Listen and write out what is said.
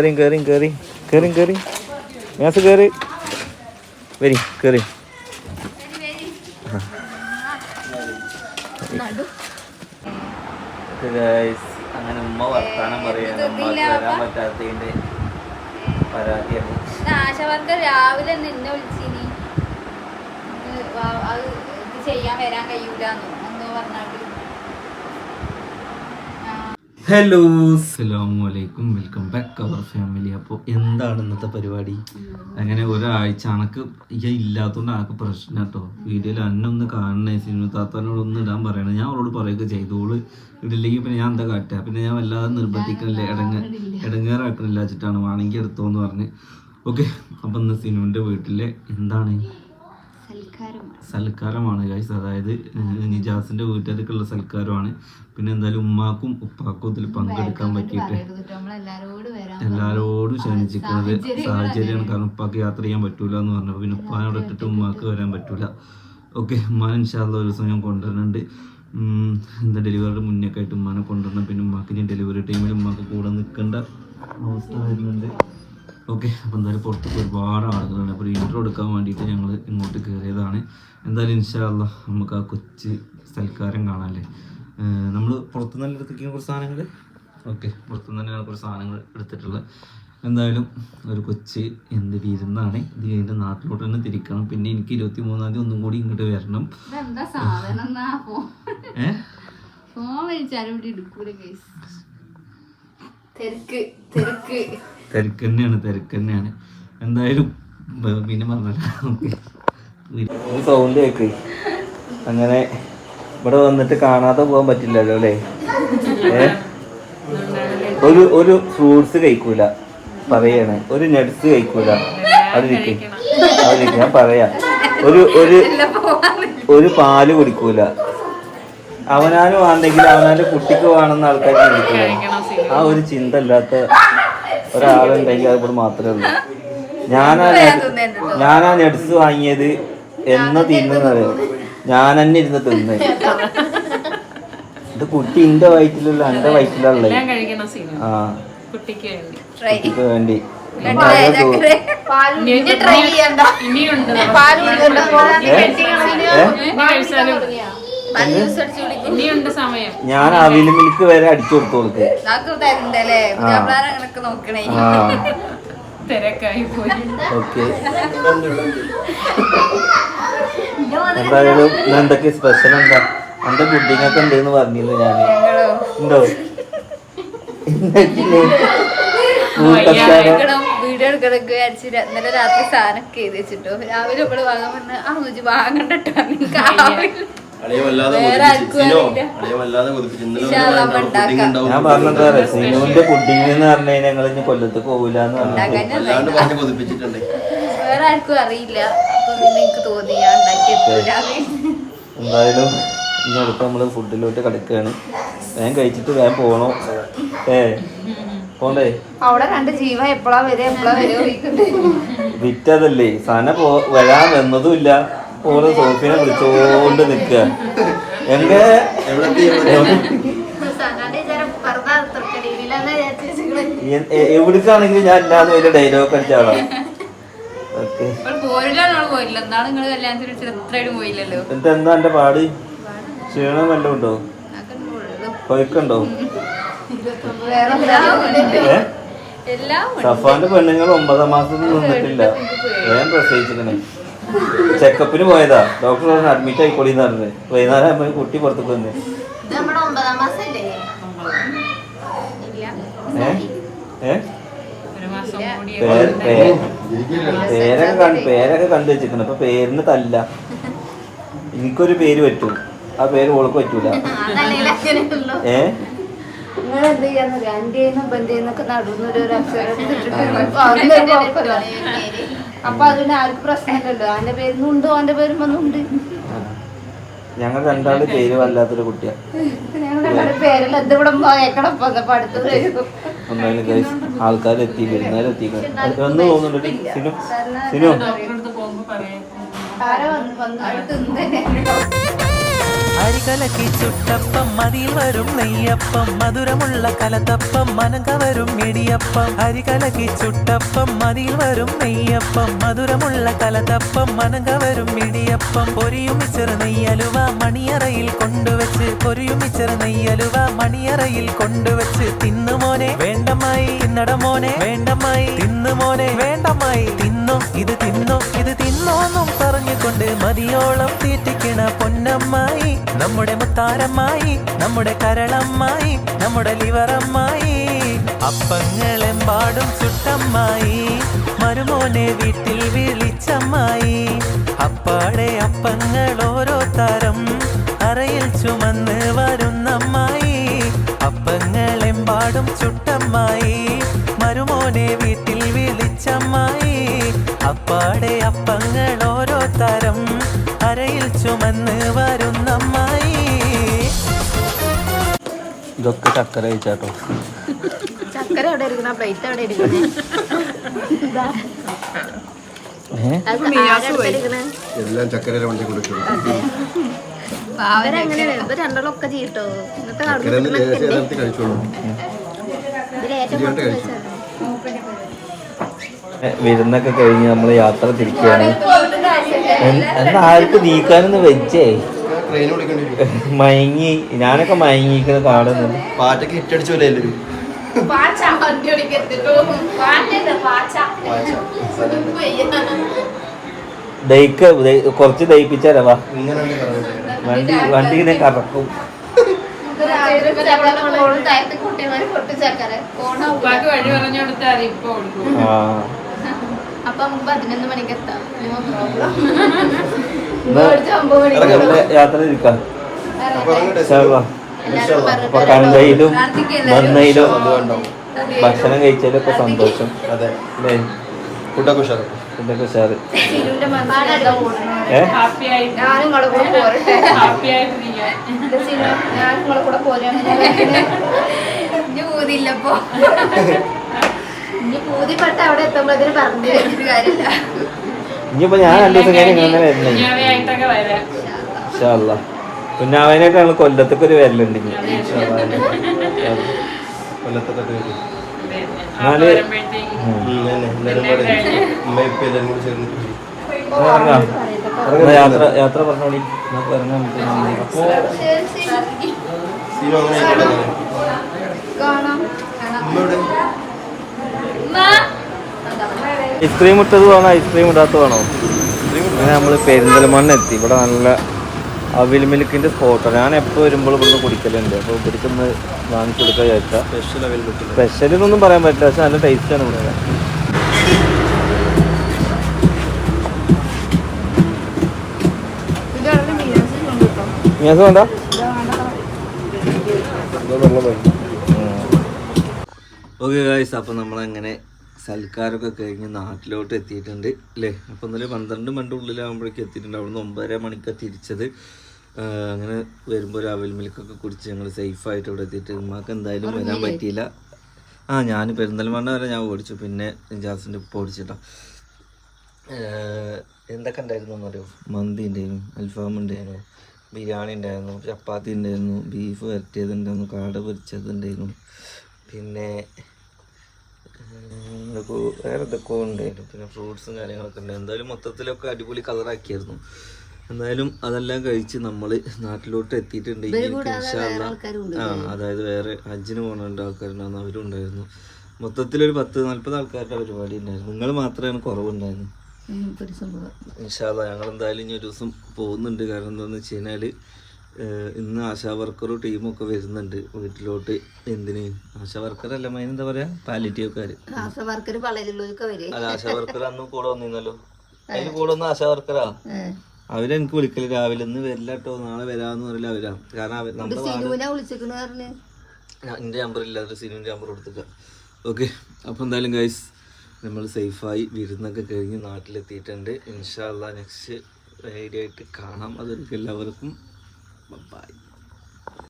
കേറി കേറി കയറി കേറി കയറി മേസ് കയറി വരി കയറി Guys, അങ്ങനെ ഉമ്മ വർത്താനം വരാൻ പറ്റാത്തതിന്റെ പരാതിയാണ്. ആശാവർക്കർ രാവിലെ നിന്നെ വിളിച്ചിനി. അത് ചെയ്യാൻ വരാൻ കഴിയൂലെന്നോ എന്തോ പറഞ്ഞാട്ട് ഹലോ അസ്സലാമലൈക്കും വെൽക്കം ബാക്ക് അവർ ഫാമിലി അപ്പോൾ എന്താണ് ഇന്നത്തെ പരിപാടി? അങ്ങനെ ഒരാഴ്ച അണക്ക് ഇല്ലാത്തതുകൊണ്ട് ആൾക്ക് പ്രശ്നം കേട്ടോ വീഡിയോയിൽ അന്നൊന്ന് കാണണേ. സിനിമ താത്തനോട് ഒന്ന് ഇടാൻ പറയണം. ഞാൻ അവളോട് പറയുക ചെയ്തോൾ ഇടില്ലെങ്കിൽ പിന്നെ ഞാൻ എന്താ കാട്ടുക പിന്നെ ഞാൻ വല്ലാതെ നിർബന്ധിക്കണില്ല. ഇടങ്ങ ഇടങ്ങേറാക്കണില്ല വെച്ചിട്ടാണ്. വേണമെങ്കിൽ എടുത്തോന്ന് പറഞ്ഞ്. ഓക്കെ അപ്പം ഇന്ന് സിനുവിന്റെ വീട്ടിലെ എന്താണ്? സൽക്കാരമാണ്. ഗൈസ് അതായത് നിജാസിന്റെ വീട്ടുകാർക്കുള്ള സൽക്കാരമാണ്. പിന്നെ എന്തായാലും ഉമ്മാക്കും ഉപ്പാക്കും ഇതിൽ പങ്കെടുക്കാൻ പറ്റിയിട്ട് എല്ലാരോടും ക്ഷണിച്ചിരിക്കുന്നത് സാഹചര്യമാണ്. കാരണം ഉപ്പാക്ക് യാത്ര ചെയ്യാൻ പറ്റൂല എന്ന് പറഞ്ഞപ്പോൾ പിന്നെ ഉപ്പാനോട് ഇട്ടിട്ട് ഉമ്മാക്ക് വരാൻ പറ്റൂല. ഓക്കെ ഉമ്മാൻ ഇൻഷാല്ല ഒരു ദിവസം ഞാൻ കൊണ്ടുവരുന്നുണ്ട്. എന്താ ഡെലിവറിയുടെ മുന്നേ ആയിട്ട് ഉമ്മാനെ കൊണ്ടുവരണം. പിന്നെ ഉമ്മാക്ക് ഞാൻ ഡെലിവറി ടൈമിൽ ഉമ്മാക്ക് കൂടെ നിൽക്കേണ്ട അവസ്ഥ വരുന്നുണ്ട്. ഓക്കെ അപ്പോൾ എന്തായാലും പുറത്തേക്ക് ഒരുപാട് ആളുകളുണ്ട് അപ്പോൾ ഇൻട്രോ എടുക്കാൻ വേണ്ടിയിട്ട് ഞങ്ങൾ ഇങ്ങോട്ട് കയറിയതാണ് എന്തായാലും ഇൻഷാല്ല നമുക്ക് ആ കൊച്ച് സൽക്കാരം കാണാമല്ലേ നമ്മൾ പുറത്തുനിന്ന് എടുത്തിരിക്കുന്ന കുറച്ച് സാധനങ്ങൾ ഓക്കെ പുറത്തുനിന്ന് തന്നെയാണ് കുറച്ച് സാധനങ്ങൾ എടുത്തിട്ടുള്ളത്. എന്തായാലും ഒരു കൊച്ച് എന്ത് വിരുന്നാണ്. ഇത് കഴിഞ്ഞിട്ട് നാട്ടിലോട്ട് തന്നെ തിരിക്കണം. പിന്നെ എനിക്ക് ഇരുപത്തി മൂന്നാം തീയതി ഒന്നും കൂടി ഇങ്ങോട്ട് വരണം. ഫോൺ വിളിച്ചാലും തിരക്ക് തിരക്ക്. തിരക്ക് തന്നെയാണ് തിരക്ക് തന്നെയാണ് എന്തായാലും പിന്നെ പറഞ്ഞു സൗണ്ട് കേക്ക്. അങ്ങനെ ഇവിടെ വന്നിട്ട് കാണാതെ പോകാൻ പറ്റില്ലല്ലോ അല്ലേ? ഒരു ഒരു ഫ്രൂട്ട്സ് കഴിക്കൂല പറയാണ്. ഒരു നട്സ് കഴിക്കൂല. അതിരിക്കും. അതിരിക്കും ഞാൻ പറയാം. ഒരു ഒരു ഒരു പാൽ കുടിക്കൂല. അവനാലും വേണ്ടെങ്കിൽ അവനാന്റെ കുട്ടിക്ക് വേണമെന്ന് ആൾക്കാർ ആ ഒരു ചിന്ത ഇല്ലാത്ത ഒരാളുണ്ടെങ്കിൽ അത് ഇവിടെ മാത്രമേ ഉള്ളൂ. ഞാനാ ഞാനാ നെഡ്സ് വാങ്ങിയത് എന്ന് തിന്നുന്നത് ഞാൻ തന്നെ ഇരുന്ന് തിന്നെ. ഇത് കുട്ടി എന്റെ വയറ്റിലുള്ള എന്റെ വയറ്റിലുള്ള. ആ. കുട്ടിക്ക് വേണ്ടി. ഇനിയുണ്ട്. ഞാൻ അവിൽ മിൽക്ക് വരെ അടിച്ചു കൊടുത്തു കൊടുക്ക് എന്തായാലും എന്തൊക്കെ സ്പെഷ്യൽ എന്താ? എന്റെ പുഡിംഗ് ഒക്കെ ഉണ്ടെന്ന് പറഞ്ഞിരുന്നു ഞാൻ ഉണ്ടോ? ഇന്നലെ രാത്രി വീഡിയോ ഒക്കെ വിചാരിച്ച് ഇന്നലെ രാത്രി സാധനമൊക്കെ ചെയ്ത് വെച്ചിട്ടോ. രാവിലെ ഇവിടെ വാങ്ങാൻ പറഞ്ഞ ആ മുജി വാങ്ങണ്ടട്ടോ. നിങ്ങൾക്ക് ആവില്ല. ഞാൻ പറഞ്ഞത്. സിനുവിന്റെ പുഡിംഗ് എന്ന് പറഞ്ഞു കഴിഞ്ഞാൽ ഞങ്ങൾ ഇനി കൊല്ലത്ത് പോകില്ല എന്ന് പറഞ്ഞു. വേറെ ആർക്കും അറിയില്ല. എനിക്ക് തോന്നി ഞാൻ എന്തായാലും ഇനി അടുത്ത് നമ്മൾ ഫുഡിലോട്ട് കിടക്കുകയാണ് വേഗം കഴിച്ചിട്ട് വേഗം പോണോ? ഏ പോണ്ടേ? അവിടെ രണ്ട് ജീവ എപ്പോഴാ വരെ എപ്പോഴാ വരെ വിറ്റതല്ലേ? സന പോ വരാൻ വന്നതുമില്ല ഓരോ സോഫിനെ വിളിച്ചോണ്ട് നിൽക്കുക എന്റെ എവിടേക്കാണെങ്കിലും ഞാൻ ഇല്ലാന്ന് വലിയ ഡയലോഗ് എന്നിട്ട് എന്താ എന്റെ പാട്? ക്ഷീണം വല്ലതും ഉണ്ടോ? കൊയക്കുണ്ടോ? സഫാന്റെ പെണ്ണുങ്ങൾ ഒമ്പതാം മാസത്തിൽ നിന്നിട്ടില്ല ഞാൻ പ്രസവിച്ചിക്കണേ ചെക്കപ്പിന് പോയതാ. ഡോക്ടർ പറഞ്ഞു അഡ്മിറ്റ് ആയിക്കോളി എന്ന് പറഞ്ഞത് വൈകുന്നേരം ആകുമ്പോൾ കുട്ടി പുറത്തേക്ക് വന്ന്. നമ്മുടെ ഒമ്പതാം മാസം അല്ലേ ഏ? ഏ? ഒരു മാസം കൂടി പേര് പേ- പേരൊക്കെ കണ്ട് പേരൊക്കെ കണ്ടു വെച്ചിരിക്കണം അപ്പൊ പേരിന് തല്ല. എനിക്കൊരു പേര് പറ്റും. ആ പേര് ഓൾക്ക് പറ്റൂല. ഏ? നിങ്ങൾ എന്ത് ചെയ്യാന്ന് രണ്ടേന്നും ബന്ധേന്നൊക്കെ നടുന്നൊരു ഒരു അക്ഷരം. അപ്പൊ അതിന് ആർക്കും പ്രശ്നമില്ലല്ലോ. അവന്റെ പേരിന്നും ഉണ്ട് അവന്റെ പേരും വന്നുണ്ട് ഞങ്ങൾ രണ്ടാളും പേര് വല്ലാത്തൊരു കുട്ടിയാ. ഞങ്ങളുടെ പേരിൽ എന്ത് ഇവിടെ കേക്കണം വന്നപ്പോ അടുത്തത് വരും ഒന്നാലും ഗൈസ് ആൾക്കാർ എത്തി എത്തി. എന്ന് തോന്നുന്നുണ്ട് സിനു. സിനു. ആരോ വന്ന്? വന്ന് അരികലക്കി ചുട്ടപ്പം മതിയിൽ വരും നെയ്യപ്പം മധുരമുള്ള കലത്തപ്പം മനം കവരും ഇടിയപ്പം. അരികലക്കി ചുട്ടപ്പം മതിയിൽ വരും നെയ്യപ്പം മധുരമുള്ള കലത്തപ്പം മനം കവരും ഇടിയപ്പം. പൊരിയും ചെറു നെയ്യലുവ മണിയറയിൽ കൊണ്ടുവച്ച് പൊരിയും ചെറു നെയ്യലുവ മണിയറയിൽ കൊണ്ടുവച്ച്. തിന്നുമോനെ വേണ്ടമായി തിന്നടമോനെ വേണ്ടമായി തിന്നുമോനെ വേണ്ടമായി തിന്നു ഇത് തിന്നു ഇത് തിന്നോന്നും പറഞ്ഞുകൊണ്ട് മതിയോളം തീറ്റിക്കണ പൊന്നമ്മായി നമ്മുടെ മുത്താരമ്മായി നമ്മുടെ കരളമ്മായി നമ്മുടെ ലിവറമ്മായി. അപ്പങ്ങളെമ്പാടും ചുട്ടമ്മായി മരുമോനെ വീട്ടിൽ വിളിച്ചമ്മായി. അപ്പാടെ അപ്പങ്ങൾ ഓരോ തരം അറയിൽ ചുമന്ന് വരുന്നമ്മായി. അപ്പങ്ങളെമ്പാടും ചുട്ടമ്മായി മരുമോനെ വീട്ടിൽ വിളിച്ചമ്മായി. അപ്പാടെ അപ്പങ്ങൾ ഓരോ തരം അരയിൽ ചുമന്ന് വരുന്നമ്മായി ഇതൊക്കെ ചക്കര കഴിച്ചാട്ടോ. ചക്കര എവിടെ ഇരിക്കണ പ്ലേറ്റ് എവിടെ എല്ലാം ചക്കര വണ്ടി കൊടുക്കുന്നു അവരെങ്ങനെയാണ് ഒക്കെ ചെയ്യട്ടോ എന്നിട്ട് കഴിച്ചോളൂ. വിരുന്നൊക്കെ കഴിഞ്ഞ് നമ്മൾ യാത്ര തിരിക്കുകയാണ് എന്നാ ആർക്ക് നീക്കാനൊന്ന് വെച്ചേ? ട്രെയിൻ വിളിക്കേണ്ടി മയങ്ങി. ഞാനൊക്കെ മയങ്ങിക്കുന്ന കാണുന്നുണ്ട് പാറ്റൊക്കെ ഹിറ്റടിച്ചു പോലെ എല്ലാവരും പാച്ച വണ്ടി ഓടിക്കത്തിട്ടോ പാറ്റല്ല പാച്ച? ദയിക്ക ദയി- കുറച്ച് ദയിപ്പിച്ചാലേ വാ. വണ്ടി വണ്ടി ഇങ്ങനെ കറക്കും. കുട്ടിമാര് വഴി പറഞ്ഞു കൊടുത്താൽ മതി ഇപ്പൊ കൊടുക്കും. ആ. അപ്പൊ നമുക്ക് പതിനൊന്ന് മണിക്ക് എത്താം. യാത്ര കണ്ടയിലും? വന്നയിലും ഭക്ഷണം കഴിച്ചതിലൊക്കെ സന്തോഷം. അതെ. ഫുഡൊക്കെ ഉഷാറ്. ഉഷാറ്. നിങ്ങളെ കൂടെ പോരാ. ഞാൻ ഇനി പൂതിപ്പെട്ട അവിടെ എത്തുമ്പോഴത്തേന് പറഞ്ഞു വെച്ചിട്ട് കാര്യമില്ല. ഇനിയിപ്പോ ഞാൻ രണ്ടു ദിവസം കഴിഞ്ഞ് ഇങ്ങനെ വരുന്നേ. കുഞ്ഞാവയായിട്ടൊക്കെ വരാം. ഇൻഷാല്ലാ കുഞ്ഞാവനൊക്കെ ഞങ്ങൾ കൊല്ലത്തൊക്കെ ഒരു വരലുണ്ട് ഇനി. കൊല്ലത്തൊക്കെ നാല് യാത്ര യാത്ര പറഞ്ഞോളി. നമുക്ക് ഇറങ്ങാൻ പറ്റും അപ്പോ സീനു അങ്ങനെ ആയിക്കോട്ടെ. കാണാം ഉമ്മ എവിടെ? ഐസ്ക്രീം ഇട്ടത് വേണോ? ഐസ്ക്രീം ഇടാത്ത വേണോ? അങ്ങനെ നമ്മൾ പെരിന്തൽമണ്ണ എത്തി. ഇവിടെ നല്ല അവിൽ മിൽക്കിന്റെ സ്പോട്ടാണ് ഞാൻ എപ്പോൾ വരുമ്പോൾ ഇവിടുന്ന് കുടിക്കലുണ്ട്. അപ്പോൾ ഇവിടുന്ന് വാങ്ങിച്ചു കൊടുക്കാൻ വിചാരിച്ചാൽ സ്പെഷ്യൽ അവൈലബിലിറ്റി സ്പെഷ്യൽ എന്നൊന്നും പറയാൻ പറ്റില്ല. പക്ഷെ നല്ല ടേസ്റ്റാണ് ഇവിടെ. മീനസ് കൊണ്ടുട്ടോ ഇങ്ങനെ വേണ്ട? ഓക്കെ ഗായ്സ് അപ്പോൾ നമ്മളങ്ങനെ സൽക്കാരമൊക്കെ കഴിഞ്ഞ് നാട്ടിലോട്ട് എത്തിയിട്ടുണ്ട് അല്ലേ അപ്പോൾ ഇന്നലെ പന്ത്രണ്ട് മണിന്റെ ഉള്ളിലാകുമ്പോഴേക്കും എത്തിയിട്ടുണ്ട്. അവിടുന്ന് ഒമ്പതര മണിക്കാണ് തിരിച്ചത്. അങ്ങനെ വരുമ്പോൾ അവൽ മിൽക്കൊക്കെ കുടിച്ച് ഞങ്ങൾ സേഫായിട്ട് ഇവിടെ എത്തിയിട്ട് ഉമ്മാക്ക് എന്തായാലും വരാൻ പറ്റിയില്ല. ആ ഞാൻ പെരിന്തൽമണ്ണ വരെ ഞാൻ ഓടിച്ചു. പിന്നെ ജാസിന്റെ ഉപ്പ് ഓടിച്ചിട്ടോ. എന്തൊക്കെ ഉണ്ടായിരുന്നു എന്നറിയോ? മന്തി ഉണ്ടായിരുന്നു അൽഫാം ഉണ്ടായിരുന്നു ബിരിയാണി ഉണ്ടായിരുന്നു ചപ്പാത്തി ഉണ്ടായിരുന്നു ബീഫ് വരട്ടിയത് ഉണ്ടായിരുന്നു കാട പൊരിച്ചത് ഉണ്ടായിരുന്നു. പിന്നെ വേറെ എന്തൊക്കെ ഉണ്ടായിരുന്നു പിന്നെ ഫ്രൂട്ട്സും കാര്യങ്ങളൊക്കെ ഉണ്ട്. എന്തായാലും മൊത്തത്തിലൊക്കെ അടിപൊളി കളറാക്കിയായിരുന്നു എന്തായാലും അതെല്ലാം കഴിച്ച് നമ്മൾ നാട്ടിലോട്ട് എത്തിയിട്ടുണ്ട്. ആ അതായത് വേറെ ഹജ്ജിന് പോകുന്ന ആൾക്കാരുണ്ടായിരുന്നു അവരും ഉണ്ടായിരുന്നു. മൊത്തത്തിലൊരു പത്ത് നാല്പത് ആൾക്കാരുടെ പരിപാടി ഉണ്ടായിരുന്നു. നിങ്ങൾ മാത്രമാണ് കുറവുണ്ടായിരുന്നു? ഇൻഷാല്ല ഞങ്ങൾ എന്തായാലും ഇനി ഒരു ദിവസം പോകുന്നുണ്ട്. കാരണം എന്താണെന്ന് വെച്ച് കഴിഞ്ഞാൽ ഇന്ന് ആശാ വർക്കറും ടീമൊക്കെ വരുന്നുണ്ട് വീട്ടിലോട്ട്. എന്തിന്? ആശാ വർക്കർ അല്ല മൈൻ എന്താ പറയാ? പാലിറ്റീവ്ക്കാർ ആശവർക്കർ വർക്കർ അല്ല ആശാ വർക്കർ അന്നും കൂടെ വന്നിരുന്നല്ലോ. അതിന് കൂടെ വന്ന ആശാ വർക്കറാ? അവരെനിക്ക് വിളിക്കൽ രാവിലെ. ഇന്ന് വരില്ല കേട്ടോ നാളെ വരാന്ന് പറയില്ല അവരാ. കാരണം എന്റെ നമ്മുടെ നമ്പർ ഇല്ല. സിനുവിന്റെ നമ്പർ കൊടുത്തിട്ട്. ഓക്കെ അപ്പൊ എന്തായാലും ഗൈസ് നമ്മൾ സേഫായി വിരുന്നൊക്കെ കഴിഞ്ഞ് നാട്ടിലെത്തിയിട്ടുണ്ട്. ഇൻഷാല്ല നെക്സ്റ്റ് ഐഡിയ ആയിട്ട് കാണാം. അതൊക്കെ എല്ലാവർക്കും Bye-bye.